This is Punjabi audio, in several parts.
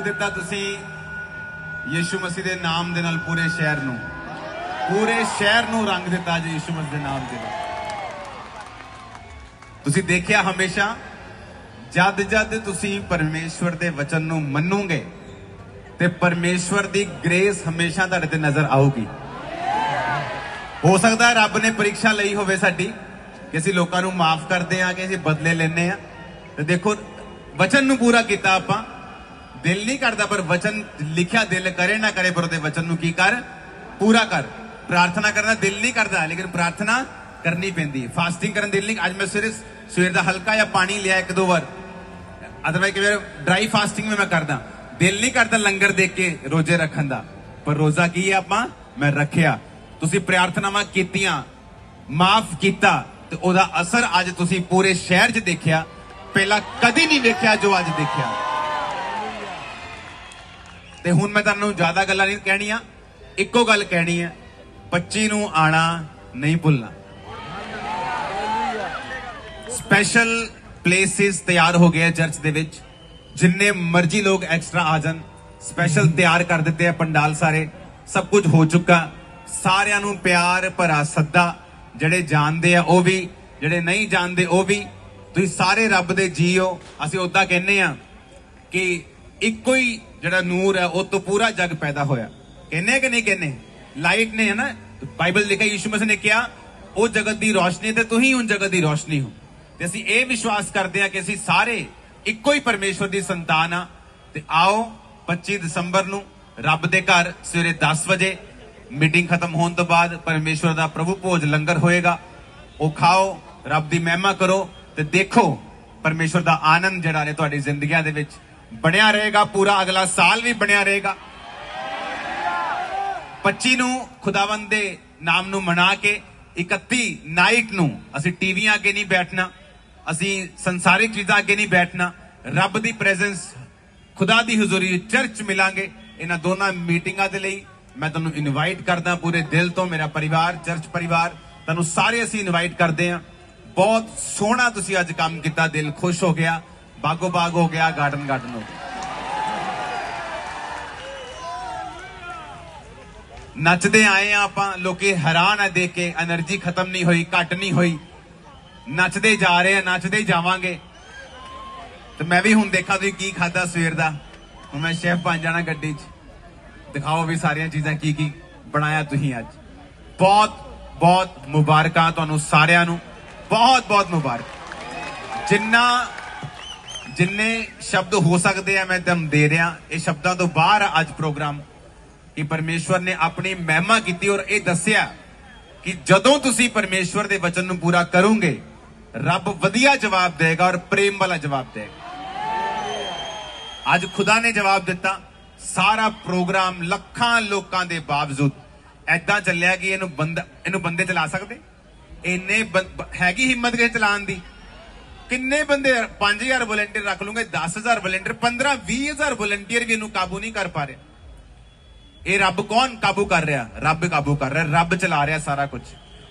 ਦਿੱਤਾ ਤੁਸੀਂ ਯੀਸ਼ੂ ਮਸੀਹ ਦੇ ਨਾਮ ਦੇ ਨਾਲ ਪੂਰੇ ਸ਼ਹਿਰ ਨੂੰ। ਪੂਰੇ ਸ਼ਹਿਰ ਨੂੰ ਰੰਗ ਦਿੱਤਾ ਜੀ ਯੀਸ਼ੂ ਮਸੀਹ ਦੇ ਨਾਮ ਦੇ ਨਾਲ। ਤੁਸੀਂ ਦੇਖਿਆ ਹਮੇਸ਼ਾ, ਜਦ ਜਦ ਤੁਸੀਂ ਪਰਮੇਸ਼ਵਰ ਦੇ ਵਚਨ ਨੂੰ ਮੰਨੋਗੇ, ਤੇ ਪਰਮੇਸ਼ਵਰ ਦੀ ਗ੍ਰੇਸ ਹਮੇਸ਼ਾ ਤੁਹਾਡੇ ਤੇ ਨਜ਼ਰ ਆਊਗੀ। ਹੋ ਸਕਦਾ ਹੈ ਰੱਬ ਨੇ ਪ੍ਰੀਖਿਆ ਲਈ ਹੋਵੇ ਸਾਡੀ, ਕਿ ਅਸੀਂ ਲੋਕਾਂ ਨੂੰ ਮਾਫ ਕਰਦੇ ਆ ਕਿ ਅਸੀਂ ਬਦਲੇ ਲੈਨੇ ਆ ਤੇ ਦੇਖੋ, ਵਚਨ ਨੂੰ ਪੂਰਾ ਕੀਤਾ ਆਪਾਂ। ਦਿਲ ਨਹੀਂ ਕਰਦਾ, ਪਰ ਵਚਨ ਲਿਖਿਆ ਦਿਲ ਕਰੇ ਨਾ ਕਰੇ, ਪਰ ਉਹਦੇ ਵਚਨ ਨੂੰ ਕੀ ਕਰ? ਪੂਰਾ ਕਰ। ਪ੍ਰਾਰਥਨਾ ਕਰਨਾ ਦਿਲ ਨਹੀਂ ਕਰਦਾ, ਲੇਕਿਨ ਪ੍ਰਾਰਥਨਾ ਕਰਨੀ ਪੈਂਦੀ ਹੈ। ਫਾਸਟਿੰਗ ਕਰਨ ਦਿਲ ਨਹੀਂ, ਅੱਜ ਮੈਂ ਸਵੇਰੇ ਸਵੇਰ ਦਾ ਹਲਕਾ ਜਿਹਾ ਪਾਣੀ ਲਿਆ ਇੱਕ ਦੋ ਵਾਰ। ਅਦਰਵਾਈਜ਼ ਕਿ ਡਰਾਈ ਫਾਸਟਿੰਗ ਮੈਂ ਕਰਦਾ। ਦਿਲ ਨਹੀਂ ਕਰਦਾ ਲੰਗਰ ਦੇਖ ਕੇ ਰੋਜ਼ੇ ਰੱਖਣ ਦਾ। ਪਰ ਰੋਜ਼ਾ ਕੀ ਹੈ ਆਪਾਂ? ਮੈਂ ਰੱਖਿਆ। ਤੁਸੀਂ ਪ੍ਰਾਰਥਨਾਵਾਂ ਕੀਤੀਆਂ, ਮਾਫ ਕੀਤਾ, ਤੇ ਉਹਦਾ ਅਸਰ ਅੱਜ ਤੁਸੀਂ ਪੂਰੇ ਸ਼ਹਿਰ 'ਚ ਦੇਖਿਆ। ਪਹਿਲਾਂ ਕਦੀ ਨਹੀਂ ਵੇਖਿਆ ਜੋ ਅੱਜ ਦੇਖਿਆ। ਤੇ ਹੁਣ ਮੈਂ ਤੁਹਾਨੂੰ ਜ਼ਿਆਦਾ ਗੱਲਾਂ ਨਹੀਂ ਕਹਿਣੀਆਂ, ਇੱਕੋ ਗੱਲ ਕਹਿਣੀ ਹੈ 25 ਨੂੰ ਆਣਾ ਨਹੀਂ ਭੁੱਲਣਾ। ਸਪੈਸ਼ਲ ਪਲੇਸਿਸ ਤਿਆਰ ਹੋ ਗਏ ਚਰਚ ਦੇ ਵਿੱਚ, ਜਿੰਨੇ ਮਰਜ਼ੀ ਲੋਕ ਐਕਸਟਰਾ ਆ ਜਾਣ ਸਪੈਸ਼ਲ ਤਿਆਰ ਕਰ ਦਿੱਤੇ ਆ ਪੰਡਾਲ ਸਾਰੇ, ਸਭ ਕੁਝ ਹੋ ਚੁੱਕਾ, ਸਾਰਿਆਂ ਨੂੰ ਪਿਆਰ ਭਰਾ ਸੱਦਾ, ਜਿਹੜੇ ਜਾਣਦੇ ਆ ਉਹ ਵੀ, ਜਿਹੜੇ ਨਹੀਂ ਜਾਣਦੇ ਉਹ ਵੀ, ਤੁਸੀਂ ਸਾਰੇ ਰੱਬ ਦੇ ਜੀਓ ਅਸੀਂ ਉਦਾਂ ਕਹਿੰਨੇ ਆ ਕਿ ਇੱਕੋ ਹੀ ਜਿਹੜਾ ਨੂਰ ਹੈ, ਉਹ ਤੋਂ ਪੂਰਾ ਜਗ ਪੈਦਾ ਹੋਇਆ। ਕਹਿੰਨੇ ਕਿ ਨਹੀਂ ਕਹਿੰਨੇ ਲਾਈਟ ਨੇ ਹੈ ਨਾ ਬਾਈਬਲ ਲਿਖਿਆ, ਯਿਸੂ ਮਸੀਹ ਨੇ ਕਿਹਾ, ਉਹ ਜਗਤ ਦੀ ਰੋਸ਼ਨੀ ਤੇ ਤੁਸੀਂ ਹੁਣ ਜਗਤ ਦੀ ਰੋਸ਼ਨੀ ਹੋ। ਤੇ ਅਸੀਂ ਇਹ ਵਿਸ਼ਵਾਸ ਕਰਦੇ ਹਾਂ ਕਿ ਅਸੀਂ ਸਾਰੇ ਇੱਕੋ ਹੀ ਪਰਮੇਸ਼ਵਰ ਦੀ ਸੰਤਾਨ ਆ ਤੇ ਆਓ 25 ਦਸੰਬਰ ਨੂੰ ਰੱਬ ਦੇ ਘਰ ਸਵੇਰੇ 10 ਵਜੇ ਮੀਟਿੰਗ ਖਤਮ ਹੋਣ ਤੋਂ ਬਾਅਦ ਪਰਮੇਸ਼ਵਰ ਦਾ ਪ੍ਰਭੂ ਭੋਜ ਲੰਗਰ ਹੋਏਗਾ। ਉਹ ਖਾਓ, ਰੱਬ ਦੀ ਮਹਿਮਾ ਕਰੋ ਤੇ ਦੇਖੋ ਪਰਮੇਸ਼ਵਰ ਦਾ ਆਨੰਦ ਜਿਹੜਾ ਨੇ ਤੁਹਾਡੀ ਜ਼ਿੰਦਗੀਆਂ ਦੇ ਵਿੱਚ ਬਣਿਆ ਰਹੇਗਾ, ਪੂਰਾ ਅਗਲਾ ਸਾਲ ਵੀ ਬਣਿਆ ਰਹੇਗਾ। 25 ਨੂੰ ਖੁਦਾਵੰਦ ਦੇ ਨਾਮ ਨੂੰ ਮਨਾ ਕੇ 31 ਨਾਈਟ ਨੂੰ ਅਸੀਂ ਟੀਵੀਆਂ ਅੱਗੇ ਨਹੀਂ ਬੈਠਣਾ, ਅਸੀਂ ਸੰਸਾਰਿਕ ਚੀਜ਼ਾਂ ਅੱਗੇ ਨਹੀਂ ਬੈਠਣਾ, ਰੱਬ ਦੀ ਪ੍ਰੈਜ਼ੈਂਸ, ਖੁਦਾ ਦੀ ਹਜ਼ੂਰੀ ਚਰਚ ਮਿਲਾਂਗੇ, ਇਹਨਾਂ ਦੋਨਾਂ ਮੀਟਿੰਗਾਂ ਦੇ ਲਈ। ਮੈਂ ਤੁਹਾਨੂੰ ਇਨਵਾਈਟ ਕਰਦਾ ਪੂਰੇ ਦਿਲ ਤੋਂ, ਮੇਰਾ ਪਰਿਵਾਰ, ਚਰਚ ਪਰਿਵਾਰ, ਤੁਹਾਨੂੰ ਸਾਰੇ ਅਸੀਂ ਇਨਵਾਈਟ ਕਰਦੇ ਹਾਂ। ਬਹੁਤ ਸੋਹਣਾ ਤੁਸੀਂ ਅੱਜ ਕੰਮ ਕੀਤਾ, ਦਿਲ ਖੁਸ਼ ਹੋ ਗਿਆ। ਬਾਗੋ ਬਾਗ ਹੋ ਗਿਆ ਗਾਰਡਨ ਗਾਰਡਨ ਹੋ गया ਨੱਚਦੇ ਆਏ ਆ ਆਪਾਂ, ਲੋਕੀ ਹੈਰਾਨ ਆ ਦੇਖ ਕੇ એનર્ਜੀ ਖਤਮ ਨਹੀਂ ਹੋਈ, ਘਟ ਨਹੀਂ ਹੋਈ। ਨੱਚਦੇ ਜਾ ਰਹੇ ਆ, ਨੱਚਦੇ ਜਾਵਾਂਗੇ। ਤੇ ਮੈਂ ਵੀ ਹੁਣ ਦੇਖਾਂ ਤੁਸੀਂ ਕੀ ਖਾਦਾ ਸਵੇਰ ਦਾ। ਹੁਣ ਮੈਂ ਸ਼ੈਫ ਬਣ ਜਾਣਾ ਗੱਡੀ 'ਚ। ਦਿਖਾਓ ਵੀ ਸਾਰੀਆਂ ਚੀਜ਼ਾਂ ਕੀ ਕੀ ਬਣਾਇਆ ਤੁਸੀਂ ਅੱਜ। ਬਹੁਤ ਬਹੁਤ ਮੁਬਾਰਕਾਂ ਤੁਹਾਨੂੰ ਸਾਰਿਆਂ ਨੂੰ। ਬਹੁਤ ਬਹੁਤ ਮੁਬਾਰਕ। ਜਿੰਨਾ ਜਿੰਨੇ ਸ਼ਬਦ ਹੋ ਸਕਦੇ ਆ ਮੈਂ ਤੁਹਾਨੂੰ ਦੇ ਰਿਹਾ। ਇਹ ਸ਼ਬਦਾਂ ਤੋਂ ਬਾਹਰ ਆ ਅੱਜ ਪ੍ਰੋਗਰਾਮ। ਕਿ ਪਰਮੇਸ਼ਵਰ ਨੇ ਆਪਣੀ ਮਹਿਮਾ ਕੀਤੀ ਔਰ ਇਹ ਦੱਸਿਆ ਕਿ ਜਦੋਂ ਤੁਸੀਂ ਪਰਮੇਸ਼ਵਰ ਦੇ ਵਚਨ ਨੂੰ ਪੂਰਾ ਕਰੋਗੇ, ਰੱਬ ਵਧੀਆ ਜਵਾਬ ਦੇਗਾ ਔਰ ਪ੍ਰੇਮ ਵਾਲਾ ਜਵਾਬ ਦੇਗਾ। ਅੱਜ ਖੁਦਾ ਨੇ ਜਵਾਬ ਦਿੱਤਾ, ਸਾਰਾ ਪ੍ਰੋਗਰਾਮ ਲੱਖਾਂ ਲੋਕਾਂ ਦੇ ਬਾਵਜੂਦ। ਐਦਾਂ ਚੱਲਿਆ ਕਿ ਇਹਨੂੰ ਬੰਦਾ ਇਹਨੂੰ ਬੰਦੇ ਚਲਾ ਸਕਦੇ? ਇੰਨੇ ਹੈਗੀ ਹਿੰਮਤ ਕਿ ਚਲਾਉਣ ਦੀ? ਕਿੰਨੇ ਬੰਦੇ 5000 ਵੋਲੰਟੀਅਰ ਰੱਖ ਲੂੰਗੇ 10000 ਵੋਲੰਟੀਅਰ 15 20000 ਵੋਲੰਟੀਅਰ ਵੀ ਇਹਨੂੰ ਕਾਬੂ ਨਹੀਂ ਕਰ ਪਾ ਰਹੇ। ਇਹ ਰੱਬ ਕੌਣ ਕਾਬੂ ਕਰ ਰਿਹਾ? ਰੱਬ ਕਾਬੂ ਕਰ ਰਿਹਾ, ਰੱਬ ਚਲਾ ਰਿਹਾ ਸਾਰਾ ਕੁਝ।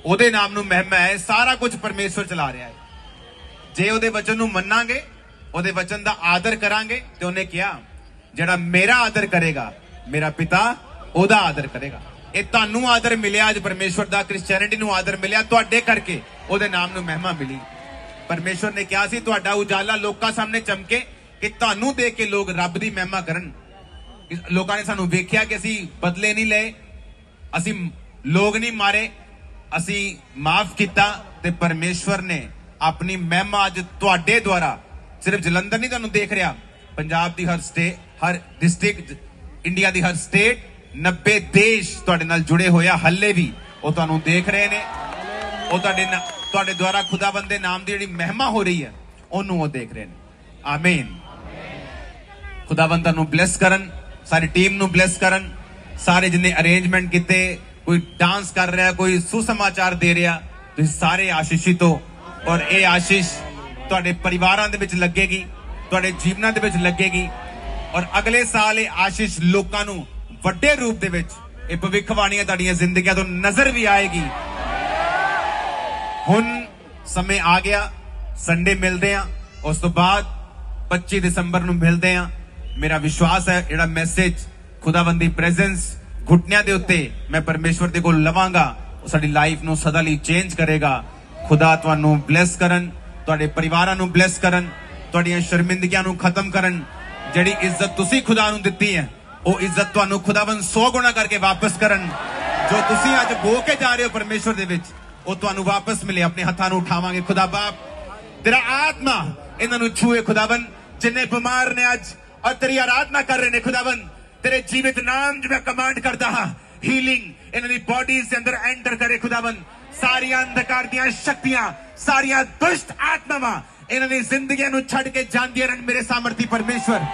ਉਹਦੇ ਨਾਮ ਨੂੰ ਮਹਿਮਾ ਹੈ, ਸਾਰਾ ਕੁਝ ਪਰਮੇਸ਼ਵਰ ਚਲਾ ਰਿਹਾ ਹੈ। ਜੇ ਉਹਦੇ ਵਚਨ ਨੂੰ ਮੰਨਾਂਗੇ, ਉਹਦੇ ਵਚਨ ਦਾ ਆਦਰ ਕਰਾਂਗੇ, ਤੇ ਉਹਨੇ ਕਿਹਾ, ਜਿਹੜਾ ਮੇਰਾ ਆਦਰ ਕਰੇਗਾ, ਮੇਰਾ ਪਿਤਾ ਉਹਦਾ ਆਦਰ ਕਰੇਗਾ। ਇਹ ਤੁਹਾਨੂੰ ਆਦਰ ਮਿਲਿਆ, ਅੱਜ ਪਰਮੇਸ਼ਵਰ ਦਾ ਕ੍ਰਿਸਚੀਅਨਿਟੀ ਨੂੰ ਆਦਰ ਮਿਲਿਆ, ਤੁਹਾਡੇ ਕਰਕੇ ਉਹਦੇ ਨਾਮ ਨੂੰ ਮਹਿਮਾ ਮਿਲੀ। ਪਰਮੇਸ਼ਵਰ ਨੇ ਕਿਹਾ ਸੀ, ਤੁਹਾਡਾ ਉਜਾਲਾ ਲੋਕਾਂ ਸਾਹਮਣੇ ਚਮਕੇ ਕਿ ਤੁਹਾਨੂੰ ਦੇਖ ਕੇ ਲੋਕ ਰੱਬ ਦੀ ਮਹਿਮਾ ਕਰਨ। ਲੋਕਾਂ ਨੇ ਸਾਨੂੰ ਵੇਖਿਆ ਕਿ ਅਸੀਂ ਬਦਲੇ ਨਹੀਂ ਲਏ, ਅਸੀਂ ਲੋਕ ਨਹੀਂ ਮਾਰੇ, ਅਸੀਂ ਮਾਫ ਕੀਤਾ ਤੇ ਪਰਮੇਸ਼ਵਰ ਨੇ ਆਪਣੀ ਮਹਿਮਾ ਅੱਜ ਤੁਹਾਡੇ ਦੁਆਰਾ ਸਿਰਫ ਜਲੰਧਰ ਨਹੀਂ ਤੁਹਾਨੂੰ ਦੇਖ ਰਿਹਾ, ਪੰਜਾਬ ਦੀ ਹਰ ਸਟੇ, ਹਰ ਡਿਸਟ੍ਰਿਕਟ, ਇੰਡੀਆ ਦੀ ਹਰ ਸਟੇਟ 90 ਦੇਸ਼ ਤੁਹਾਡੇ ਨਾਲ ਜੁੜੇ ਹੋਏ ਆ, ਹੱਲੇ ਵੀ ਉਹ ਤੁਹਾਨੂੰ ਦੇਖ ਰਹੇ ਨੇ, ਉਹ ਤੁਹਾਡੇ ਨਾਲ ਤੁਹਾਡੇ ਦੁਆਰਾ ਖੁਦਾਬੰਦ ਦੇ ਨਾਮ ਦੀ ਜਿਹੜੀ ਮਹਿਮਾ ਹੋ ਰਹੀ ਹੈ, ਉਹਨੂੰ ਉਹ ਦੇਖ ਰਹੇ ਨੇ। ਆਮੀਨ ਖੁਦਾਵੰਦ ਤੁਹਾਨੂੰ ਬਲੈਸ ਕਰਨ, ਸਾਰੀ ਟੀਮ ਨੂੰ ਬਲੈਸ ਕਰਨ, ਸਾਰੇ ਜਿੰਨੇ ਅਰੇਂਜਮੈਂਟ ਕੀਤੇ, ਕੋਈ ਡਾਂਸ ਕਰ ਰਿਹਾ, ਕੋਈ ਸੁਸਮਾਚਾਰ ਦੇ ਰਿਹਾ, ਤੁਸੀਂ ਸਾਰੇ ਆਸ਼ੀਸ਼ਿਤ ਹੋ। ਔਰ ਇਹ ਆਸ਼ੀਸ਼ ਤੁਹਾਡੇ ਪਰਿਵਾਰਾਂ ਦੇ ਵਿੱਚ ਲੱਗੇਗੀ, ਤੁਹਾਡੇ ਜੀਵਨਾਂ ਦੇ ਵਿੱਚ ਲੱਗੇਗੀ। ਔਰ ਅਗਲੇ ਸਾਲ ਇਹ ਆਸ਼ੀਸ਼ ਲੋਕਾਂ ਨੂੰ ਵੱਡੇ ਰੂਪ ਦੇ ਵਿੱਚ, ਇਹ ਭਵਿੱਖਬਾਣੀਆਂ ਤੁਹਾਡੀਆਂ ਜ਼ਿੰਦਗੀਆਂ ਤੋਂ ਨਜ਼ਰ ਵੀ ਆਏਗੀ। ਹੁਣ ਸਮੇਂ ਆ ਗਿਆ ਸੰਡੇ ਮਿਲਦੇ ਆ ਉਸ ਤੋਂ ਬਾਅਦ 25 ਦਸੰਬਰ ਨੂੰ ਮਿਲਦੇ ਆ ਮੇਰਾ ਵਿਸ਼ਵਾਸ ਹੈ, ਜਿਹੜਾ ਮੈਸੇਜ ਖੁਦਾਵੰਦੀ ਪ੍ਰੈਜ਼ੈਂਸ ਘੁਟਨਿਆਂ ਦੇ ਉੱਤੇ ਮੈਂ ਪਰਮੇਸ਼ਵਰ ਦੇ ਕੋਲ ਲਵਾਂਗਾ, ਉਹ ਸਾਡੀ ਲਾਈਫ ਨੂੰ ਸਦਾ ਲਈ ਚੇਂਜ ਕਰੇਗਾ। ਖੁਦਾ ਤੁਹਾਨੂੰ ਬਲੈਸ ਕਰਨ, ਤੁਹਾਡੇ ਪਰਿਵਾਰਾਂ ਨੂੰ ਬਲੈਸ ਕਰਨ, ਤੁਹਾਡੀਆਂ ਸ਼ਰਮਿੰਦਗੀਆਂ ਨੂੰ ਖਤਮ ਕਰਨ। ਜਿਹੜੀ ਇੱਜ਼ਤ ਤੁਸੀਂ ਖੁਦਾ ਨੂੰ ਦਿੱਤੀ ਹੈ, ਉਹ ਇੱਜ਼ਤ ਤੁਹਾਨੂੰ ਖੁਦਾਵੰਦ 100 ਗੁਣਾ ਕਰਕੇ ਵਾਪਸ ਕਰਨ। ਜੋ ਤੁਸੀਂ ਅੱਜ ਬੋ ਕੇ ਜਾ ਰਹੇ ਹੋ ਪਰਮੇਸ਼ਵਰ ਦੇ ਵਿੱਚ ਉਹ ਤੁਹਾਨੂੰ ਵਾਪਸ ਮਿਲੇ, ਆਪਣੇ ਹੱਥਾਂ ਨੂੰ ਉਠਾਵਾਂਗੇ। ਖੁਦਾ ਬਾਪ, ਤੇਰਾ ਆਤਮਾ ਇਹਨਾਂ ਨੂੰ ਛੂਏ ਖੁਦਾਵੰ ਜਿੰਨੇ ਬਿਮਾਰ ਨੇ ਅੱਜ ਔਰ ਤੇਰੀ ਆਰਾਧਨਾ ਕਰ ਰਹੇ ਨੇ ਖੁਦਾਵੰ ਤੇਰੇ ਜੀਵਿਤ ਨਾਮ ਜਿਵੇਂ ਕਮਾਂਡ ਕਰਦਾ ਹਾਂ। ਹੀਲਿੰਗ ਇਹਨਾਂ ਦੀ ਬਾਡੀਜ਼ ਦੇ ਅੰਦਰ ਐਂਟਰ ਕਰੇ ਖੁਦਾਵੰ ਸਾਰੀਆਂ ਅੰਧਕਾਰ ਦੀਆਂ ਸ਼ਕਤੀਆਂ, ਸਾਰੀਆਂ ਦੁਸ਼ਟ ਆਤਮਾਵਾਂ ਇਹਨਾਂ ਦੀ ਜ਼ਿੰਦਗੀਆਂ ਨੂੰ ਛੱਡ ਕੇ ਜਾਂਦੀਆਂ ਰਹਿਣ ਮੇਰੇ ਸਾਮਰਥੀ ਪਰਮੇਸ਼ਵਰ।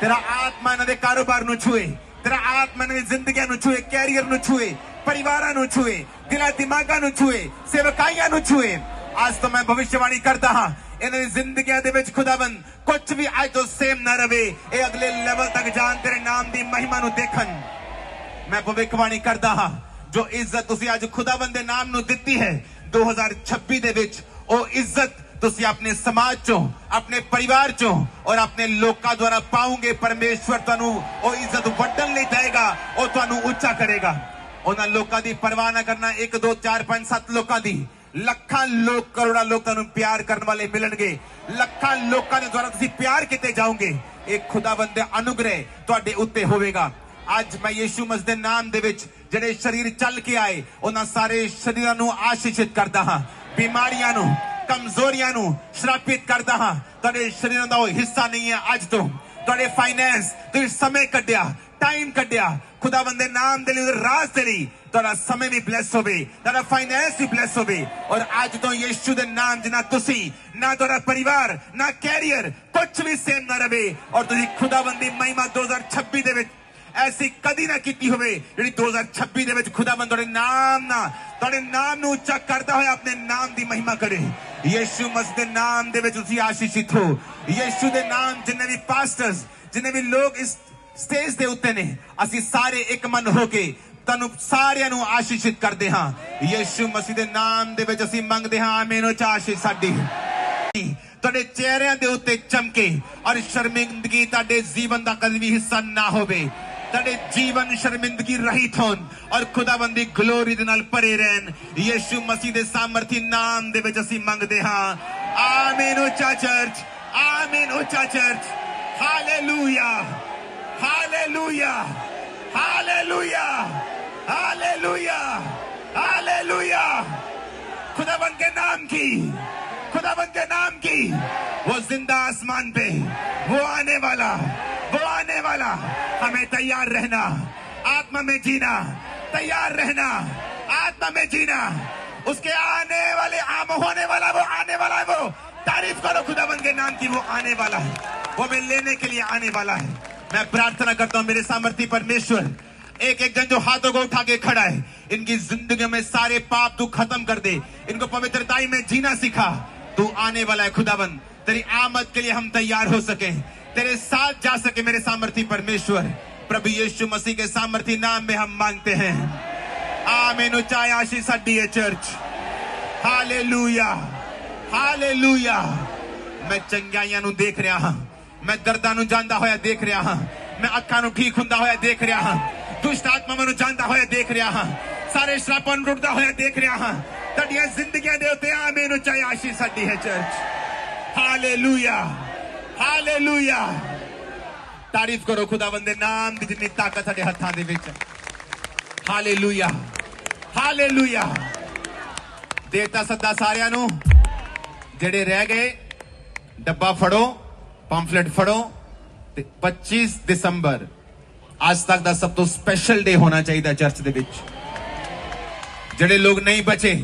ਤੇਰਾ ਆਤਮਾ ਇਹਨਾਂ ਦੇ ਕਾਰੋਬਾਰ ਨੂੰ ਛੂਏ, ਤੇਰਾ ਆਤਮਾ ਇਹਨਾਂ ਦੀ ਜ਼ਿੰਦਗੀਆਂ ਨੂੰ ਛੂਏ, ਕੈਰੀਅਰ ਨੂੰ ਛੂਏ ਪਰਿਵਾਰਾਂ ਨੂੰ ਛੂਏ ਦਿਲਾਂ ਦਿਮਾਗਾਂ ਨੂੰ ਛੂਏ ਸੇਵਕਾਈਆਂ ਨੂੰ ਛੂਏ ਅੱਜ ਤੋਂ ਮੈਂ ਭਵਿੱਖਬਾਣੀ ਕਰਦਾ ਹਾਂ ਇਹਨਾਂ ਦੀ ਜ਼ਿੰਦਗੀਆਂ ਦੇ ਵਿੱਚ ਖੁਦਾਵੰਦ ਕੁਝ ਵੀ ਅੱਜ ਤੋਂ ਸੇਮ ਨਾ ਰਵੇ ਇਹ ਅਗਲੇ ਲੈਵਲ ਤੱਕ ਜਾਣ ਤੇਰੇ ਨਾਮ ਦੀ ਮਹਿਮਾ ਨੂੰ ਦੇਖਣ ਮੈਂ ਭਵਿੱਖਬਾਣੀ ਕਰਦਾ ਹਾਂ ਜੋ ਇੱਜ਼ਤ ਤੁਸੀਂ ਅੱਜ ਖੁਦਾਵੰਦ ਦੇ ਨਾਮ ਨੂੰ ਦਿੱਤੀ ਹੈ 2026 ਦੇ ਵਿੱਚ ਉਹ ਇੱਜ਼ਤ ਤੁਸੀਂ ਆਪਣੇ ਸਮਾਜ ਚੋਂ ਆਪਣੇ ਪਰਿਵਾਰ ਚੋਂ ਔਰ ਆਪਣੇ ਲੋਕਾਂ ਦੁਆਰਾ ਪਾਉਂਗੇ ਪਰਮੇਸ਼ਵਰ ਤੁਹਾਨੂੰ ਉਹ ਇੱਜ਼ਤ ਵੱਡਣ ਲਈ ਦੇਗਾ ਉਹ ਤੁਹਾਨੂੰ ਉੱਚਾ ਕਰੇਗਾ ਉਹਨਾਂ ਲੋਕਾਂ ਦੀ ਪਰਵਾਹ ਨਾ ਕਰਨਾ 1 2 4 5 7 ਲੋਕਾਂ ਦੀ। ਲੱਖਾਂ ਲੋਕ, ਕਰੋੜਾਂ ਲੋਕ ਤੁਹਾਨੂੰ ਪਿਆਰ ਕਰਨ ਵਾਲੇ ਮਿਲਣਗੇ। ਲੱਖਾਂ ਲੋਕਾਂ ਦੇ ਦੁਆਰਾ ਤੁਸੀਂ ਪਿਆਰ ਕੀਤੇ ਜਾਓਗੇ। ਇਹ ਖੁਦਾਵੰਦ ਦੇ ਅਨੁਗ੍ਰਹਿ ਤੁਹਾਡੇ ਉੱਤੇ ਹੋਵੇਗਾ। ਅੱਜ ਮੈਂ ਯੀਸ਼ੂ ਮਸੀਹ ਦੇ ਨਾਮ ਦੇ ਵਿੱਚ ਜਿਹੜੇ ਸਰੀਰ ਚੱਲ ਕੇ ਆਏ, ਉਹਨਾਂ ਸਾਰੇ ਸਰੀਰਾਂ ਨੂੰ ਆਸ਼ੀਸ਼ਿਤ ਕਰਦਾ ਹਾਂ। ਬਿਮਾਰੀਆਂ ਨੂੰ, ਕਮਜ਼ੋਰੀਆਂ ਨੂੰ ਸ਼ਰਾਪਿਤ ਕਰਦਾ ਹਾਂ। ਤੁਹਾਡੇ ਸਰੀਰਾਂ ਦਾ ਉਹ ਹਿੱਸਾ ਨਹੀਂ ਹੈ ਅੱਜ ਤੋਂ। ਤੁਹਾਡੇ ਫਾਈਨੈਂਸ ਤੁਸੀਂ ਸਮੇਂ ਕੱਢਿਆ ਟਾਈਮ ਕੱਢਿਆ ਖੁਦਾਵੰਦ ਦੇ ਨਾਮ ਦੇ ਲਈ, ਰਾਜ ਦੇ ਲਈ ਤੁਹਾਡਾ ਸਮੇਂ ਵੀ ਬਲੈਸ ਹੋਵੇ, ਤੁਹਾਡਾ ਫਾਈਨੈਂਸ ਵੀ ਬਲੈਸ ਹੋਵੇ। ਔਰ ਅੱਜ ਤੋਂ ਯੀਸ਼ੂ ਦੇ ਨਾਮ ਜਿਨਾ ਤੁਸੀਂ ਨਾ ਤੁਹਾਡਾ ਪਰਿਵਾਰ, ਨਾ ਕੈਰੀਅਰ ਕੁਝ ਵੀ ਸੇਮ ਨਾ ਰਵੇ। ਔਰ ਤੁਸੀਂ ਖੁਦਾਵੰਦ ਮਹਿਮਾ 2026 ਦੇ ਵਿੱਚ ਐਸੀ ਕਦੀ ਨਾ ਕੀਤੀ ਹੋਵੇ, ਜਿਹੜੀ 2026 ਦੇ ਵਿੱਚ ਖੁਦਾਵੰਦ ਤੁਹਾਡੇ ਨਾਮ ਨਾਲ, ਤੁਹਾਡੇ ਨਾਮ ਨੂੰ ਉੱਚਾ ਕਰਦਾ ਹੋਇਆ ਆਪਣੇ ਨਾਮ ਦੀ ਮਹਿਮਾ ਕਰੇ। ਯੀਸ਼ੂ ਮਸੀਹ ਦੇ ਨਾਮ ਦੇ ਵਿੱਚ ਤੁਸੀਂ ਆਸ਼ੀਸ਼ਿਤ ਹੋ। ਯੀਸ਼ੂ ਦੇ ਨਾਮ ਜਿੰਨੇ ਵੀ ਪਾਸਟਰਸ ਜਿੰਨੇ ਵੀ ਲੋਕ ਇਸ ਸਟੇਜ ਦੇ ਉੱਤੇ ਨੇ। ਅਸੀਂ ਸਾਰੇ ਇੱਕ ਮਨ ਹੋ ਕੇ ਤੁਹਾਨੂੰ ਸਾਰਿਆਂ ਨੂੰ ਆਸ਼ੀਸ਼ਿਤ ਕਰਦੇ ਹਾਂ। ਯੀਸ਼ੂ ਮਸੀਹ ਦੇ ਨਾਮ ਦੇ ਵਿੱਚ ਅਸੀਂ ਮੰਗਦੇ ਹਾਂ, ਆਮੀਨ। ਉੱਚਾ ਆਸ਼ੀਸ਼ ਸਾਡੀ। ਤੁਹਾਡੇ ਚਿਹਰਿਆਂ ਦੇ ਉੱਤੇ ਚਮਕੇ ਔਰ ਸ਼ਰਮਿੰਦਗੀ ਤੁਹਾਡੇ ਜੀਵਨ ਦਾ ਕਦੇ ਵੀ ਹਿੱਸਾ ਨਾ ਹੋਵੇ। ਤੁਹਾਡੇ ਜੀਵਨ ਸ਼ਰਮਿੰਦਗੀ ਰਹਿਤ ਹੋਣ ਔਰ ਖੁਦਾਬੰਦੀ ਗਲੋਰੀ ਦੇ ਨਾਲ ਭਰੇ ਰਹਿਣ। ਯੀਸ਼ੂ ਮਸੀਹ ਦੇ ਸਾਮਰਥੀ ਨਾਮ ਦੇ ਵਿੱਚ ਅਸੀਂ ਮੰਗਦੇ ਹਾਂ। ਆਮੀਨ ਉੱਚਾ ਚਰਚ। ਆਮੀਨ ਉੱਚਾ church. Hallelujah. Hallelujah! Hallelujah! Hallelujah! Hallelujah! खुदाबंद के नाम की, खुदाबंद के नाम की, वो ज़िंदा आसमान पे, वो आने वाला, वो आने वाला हमें तैयार रहना, आत्मा में जीना, तैयार रहना, आत्मा में जीना उसके आने वाले, आम होने वाला, वो आने वाला है, वो तारीफ़ करो खुदाबंद के नाम की, वो आने वाला है वो मैं लेने के लिए आने वाला है मैं प्रार्थना करता हूँ, मेरे सामर्थ्य परमेश्वर एक एक जन जो हाथों को उठा के खड़ा है, इनकी ज़िंदगी में सारे पाप तू खत्म कर दे, इनको पवित्रताई में जीना सिखा, तू आने वाला है खुदाबंद तेरी आमद के लिए हम तैयार हो सके, तेरे साथ जा सके मेरे सामर्थ्य परमेश्वर। प्रभु यीशु मसीह के सामर्थ्य नाम में हम मांगते हैं। आ मेनु चाय आशीष डीए चर्च। हाले लुया मैं चंगाइयाँ देख रहा हूँ। ਮੈਂ ਦਰਦਾਂ ਨੂੰ ਜਾਂਦਾ ਹੋਇਆ ਦੇਖ ਰਿਹਾ ਹਾਂ। ਮੈਂ ਅੱਖਾਂ ਨੂੰ ਠੀਕ ਹੁੰਦਾ ਹੋਇਆ ਦੇਖ ਰਿਹਾ ਹਾਂ। ਦੁਸ਼ਟ ਆਤਮਾਵਾਂ ਨੂੰ ਜਾਂਦਾ ਹੋਇਆ ਦੇਖ ਰਿਹਾ ਹਾਂ। ਸਾਰੇ ਸ਼ਰਾਪਾਂ ਨੂੰ ਰੁਕਦਾ ਹੋਇਆ ਦੇਖ ਰਿਹਾ ਹਾਂ। ਤੁਹਾਡੀਆਂ ਜ਼ਿੰਦਗੀਆਂ ਦੇ ਉੱਤੇ ਆਮੀਨ ਉਚਾਈ ਆਸ਼ੀਸ਼ ਸਾਡੀ ਹੈ ਚਰਚ ਹਾਲੇਲੂਇਆ ਹਾਲੇਲੂਇਆ ਤਾਰੀਫ ਕਰੋ ਖੁਦਾਵੰਦ ਦੇ ਨਾਮ ਦੀ ਜਿੰਨੀ ਤਾਕਤ ਸਾਡੇ ਹੱਥਾਂ ਦੇ ਵਿੱਚ ਹੈ। ਹਾਲੇਲੂਇਆ ਹਾਲੇਲੂਇਆ ਦੇਤਾ ਸੱਦਾ ਸਾਰਿਆਂ ਨੂੰ। ਜਿਹੜੇ ਰਹਿ ਗਏ, ਡੱਬਾ ਫੜੋ। ਪੰਫਲੇਟ ਫੜੋ ਤੇ 25 ਦਸੰਬਰ ਅੱਜ ਤੱਕ ਦਾ ਸਭ ਤੋਂ ਸਪੈਸ਼ਲ ਡੇ ਹੋਣਾ ਚਾਹੀਦਾ ਚਰਚ ਦੇ ਵਿੱਚ। ਜਿਹੜੇ ਲੋਕ ਨਹੀਂ ਬਚੇ,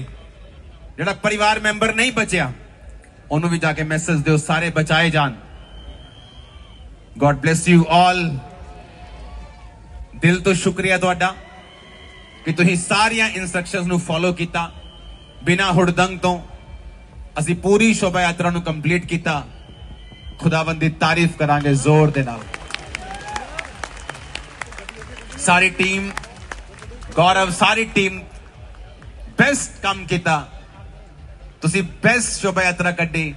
ਜਿਹੜਾ ਪਰਿਵਾਰ ਮੈਂਬਰ ਨਹੀਂ ਬਚਿਆ, ਉਹਨੂੰ ਵੀ ਜਾ ਕੇ ਮੈਸੇਜ ਦਿਓ, ਸਾਰੇ ਬਚਾਏ ਜਾਣ। ਗੋਡ ਬlesਸ ਯੂ ਆਲ ਦਿਲ ਤੋਂ ਸ਼ੁਕਰੀਆ ਤੁਹਾਡਾ ਕਿ ਤੁਸੀਂ ਸਾਰੀਆਂ ਇਨਸਟਰਕਸ਼ਨਸ ਨੂੰ ਫੋਲੋ ਕੀਤਾ। ਬਿਨਾ ਹੁੜਦੰਗ ਤੋਂ ਅਸੀਂ ਪੂਰੀ ਸ਼ੋਭਾ ਯਾਤਰਾ ਨੂੰ ਕੰਪਲੀਟ ਕੀਤਾ। ਖੁਦਾਵੰਦ ਦੀ ਤਾਰੀਫ ਕਰਾਂਗੇ ਜ਼ੋਰ ਦੇ ਨਾਲ। ਸਾਰੀ ਟੀਮ, ਗੌਰਵ, ਸਾਰੀ ਟੀਮ ਬੈਸਟ ਕੰਮ ਕੀਤਾ। ਤੁਸੀਂ ਬੈਸਟ ਸ਼ੋਭਾ ਯਾਤਰਾ ਕੱਢੀ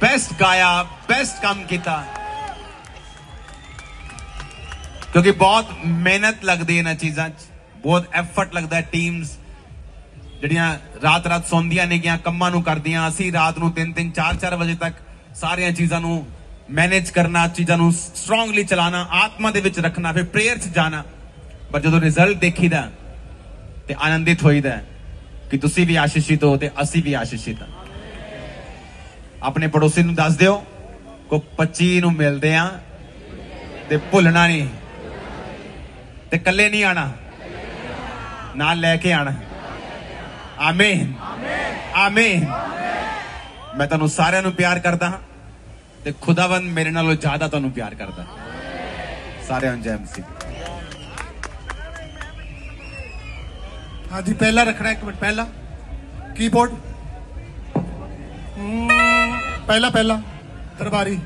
ਬੈਸਟ ਗਾਇਆ ਬੈਸਟ ਕੰਮ ਕੀਤਾ। ਕਿਉਂਕਿ ਬਹੁਤ ਮਿਹਨਤ ਲੱਗਦੀ ਹੈ ਇਹਨਾਂ ਚੀਜ਼ਾਂ 'ਚ, ਬਹੁਤ ਐਫਰਟ ਲੱਗਦਾ ਹੈ ਟੀਮਸ ਜਿਹੜੀਆਂ ਰਾਤ ਰਾਤ ਸੌਂਦੀਆਂ ਨੇਗੀਆਂ, ਕੰਮਾਂ ਨੂੰ ਕਰਦੀਆਂ, ਅਸੀਂ ਰਾਤ ਨੂੰ 3 3 4 4 ਵਜੇ ਤੱਕ ਸਾਰੀਆਂ ਚੀਜ਼ਾਂ ਨੂੰ ਮੈਨੇਜ ਕਰਨਾ ਚੀਜ਼ਾਂ ਨੂੰ ਸਟਰੋਂਗਲੀ ਚਲਾਣਾ ਆਤਮਾ ਦੇ ਵਿੱਚ ਰੱਖਣਾ ਫਿਰ ਪ੍ਰੇਅਰ 'ਚ ਜਾਣਾ। ਪਰ ਜਦੋਂ ਰਿਜ਼ਲਟ ਦੇਖੀਦਾ ਤੇ ਆਨੰਦਿਤ ਹੋਈਦਾ ਕਿ ਤੁਸੀਂ ਵੀ ਆਸ਼ੀਸ਼ਿਤ ਹੋ ਤੇ ਅਸੀਂ ਵੀ ਆਸ਼ੀਸ਼ਿਤ ਹਾਂ। ਆਪਣੇ ਪੜੋਸੀ ਨੂੰ ਦੱਸ ਦਿਓ ਕੋ 25 ਨੂੰ ਮਿਲਦੇ ਆ ਤੇ ਭੁੱਲਣਾ ਨਹੀਂ। ਤੇ ਇਕੱਲੇ ਨਹੀਂ ਆਣਾ ਨਾਲ ਲੈ ਕੇ ਆਣਾ ਆਮੀਨ। ਆਮੀਨ। ਮੈਂ ਤੁਹਾਨੂੰ ਸਾਰਿਆਂ ਨੂੰ ਪਿਆਰ ਕਰਦਾ ਹਾਂ। ਤੇ ਖੁਦਾਵੰਦ ਮੇਰੇ ਨਾਲੋਂ ਜ਼ਿਆਦਾ ਤੁਹਾਨੂੰ ਪਿਆਰ ਕਰਦਾ। ਸਾਰਿਆਂ ਨੂੰ ਜੈ ਮਸੀਹ। ਹਾਂਜੀ, ਪਹਿਲਾ ਰੱਖਣਾ ਇੱਕ ਮਿੰਟ, ਪਹਿਲਾ। ਕੀਬੋਰਡ ਪਹਿਲਾ ਪਹਿਲਾ। ਦਰਬਾਰੀ।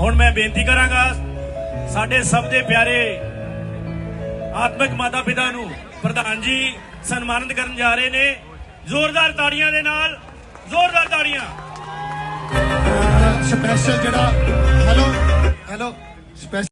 ਹੁਣ ਮੈਂ ਬੇਨਤੀ ਕਰਾਂਗਾ ਸਾਡੇ ਸਭ ਦੇ ਪਿਆਰੇ ਆਤਮਿਕ ਮਾਤਾ ਪਿਤਾ ਨੂੰ ਪ੍ਰਧਾਨ ਜੀ, ਸਨਮਾਨਿਤ ਕਰਨ ਜਾ ਰਹੇ ਨੇ। ਜ਼ੋਰਦਾਰ ਤਾੜੀਆਂ ਦੇ ਨਾਲ ਜ਼ੋਰਦਾਰ ਤਾੜੀਆਂ। ਸਪੈਸ਼ਲ ਜਿਹੜਾ ਹੈਲੋ ਹੈਲੋ ਸਪੈਸ਼ਲ